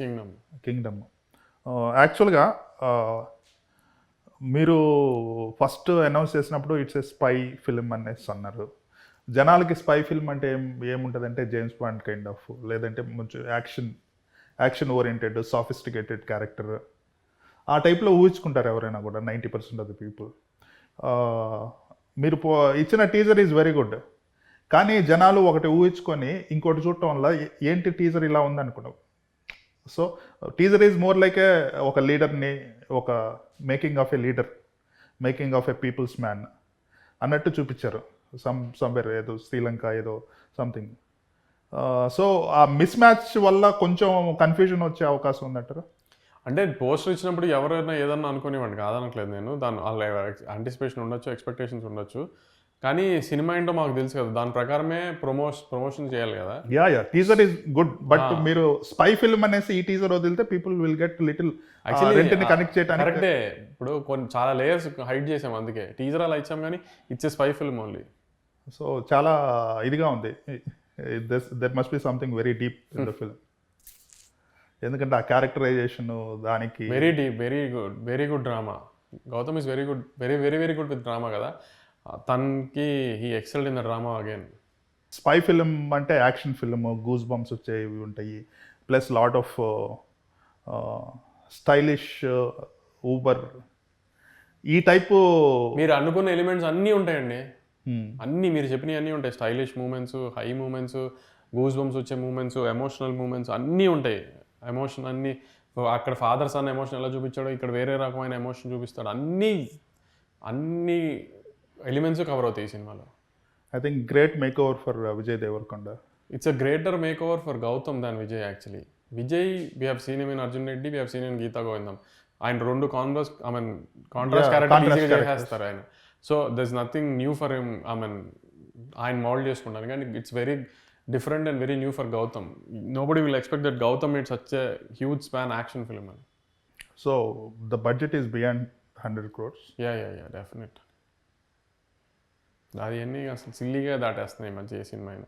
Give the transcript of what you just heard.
Kingdom. Kingdom. యాక్చువల్గా మీరు first announce చేసినప్పుడు ఇట్స్ ఏ స్పై ఫిల్మ్ అనేసి అన్నారు. జనాలకి స్పై ఫిల్మ్ అంటే ఏం ఏముంటుందంటే జేమ్స్ బాండ్ కైండ్ ఆఫ్ లేదంటే కొంచెం action action oriented sophisticated character ఆ టైప్లో ఊహించుకుంటారు ఎవరైనా కూడా ninety percent of the people మీరు పో ఇచ్చిన టీజర్ ఈజ్ వెరీ గుడ్ కానీ జనాలు ఒకటి ఊహించుకొని ఇంకోటి చూడటం వల్ల ఏంటి టీజర్ ఇలా ఉందనుకున్నావు? So teaser is more like a ఒక లీడర్ని ఒక making of a leader making of a people's man అన్నట్టు చూపించారు. సమ్ సమ్వేర్ ఏదో శ్రీలంక ఏదో సంథింగ్ సో uh, ఆ మిస్ మ్యాచ్ వల్ల కొంచెం కన్ఫ్యూజన్ వచ్చే అవకాశం ఉందంటారు? అంటే పోస్టర్ ఇచ్చినప్పుడు ఎవరైనా ఏదన్నా అనుకునేవాడిని కాదనట్లేదు నేను. దాని వాళ్ళ యాంటిసిపేషన్ ఉండొచ్చు ఎక్స్పెక్టేషన్స్ ఉండొచ్చు. కానీ సినిమా ఏంటో మాకు తెలుసు కదా దాని ప్రకారమే ప్రమోష్ ప్రమోషన్ చేయాలి కదా. Yeah yeah teaser is good but మీరు స్పై ఫిల్మ్ అనేసి ఈ టీజర్ వదిలితే పీపుల్ విల్ గెట్ లిటిల్ రెంటిని కనెక్ట్ చేయడానికి కరెక్టే ఇప్పుడు కొన్ని చాలా లేయర్స్ హైడ్ చేసాం అందుకే. టీజర్ అలా ఇచ్చాం కానీ ఇచ్చే స్పై ఫిల్మ్ ఓన్లీ సో చాలా ఇదిగా ఉంది. There must be something very deep in the film ఎందుకంటే ఆ క్యారెక్టరైజేషన్ దానికి very deep very good very good drama Gautam is very good very very very good with drama కదా. తనకి he excelled in the drama again spy film అంటే action film goose bumps వచ్చేవి ఉంటాయి. Plus lot of stylish uber ఈ type మీరు అనుకున్న elements అన్నీ ఉంటాయండి. అన్నీ మీరు చెప్పినవి అన్నీ ఉంటాయి. Stylish moments high moments goose bumps వచ్చే మూమెంట్స్ ఎమోషనల్ మూమెంట్స్ అన్నీ ఉంటాయి. ఎమోషన్ అన్నీ అక్కడ ఫాదర్స్ అన్న ఎమోషన్ ఎలా చూపించాడో ఇక్కడ వేరే రకమైన ఎమోషన్ చూపిస్తాడు. అన్నీ అన్ని ఎలిమెంట్స్ కవర్ అవుతాయి ఈ సినిమాలో. I think great makeover for Vijay Devarakonda it's a greater makeover for Gautam than Vijay actually Vijay we have seen in Arjun Reddy we have seen in Geetha Govindam ఆయన రెండు contrast I mean contrast Yeah, character ఈజీగా. చేసేస్తారు ఆయన so there nothing new for him I mean ఆయన mould చేసుకుంటాను కానీ it's very different and very new for Gautam nobody will expect that Gautam it's such huge span action film అని so the budget is beyond hundred crores yeah yeah yeah definite అది అసలు సిల్లీగా దాటేస్తున్నాయి మధ్య cinema అయినా.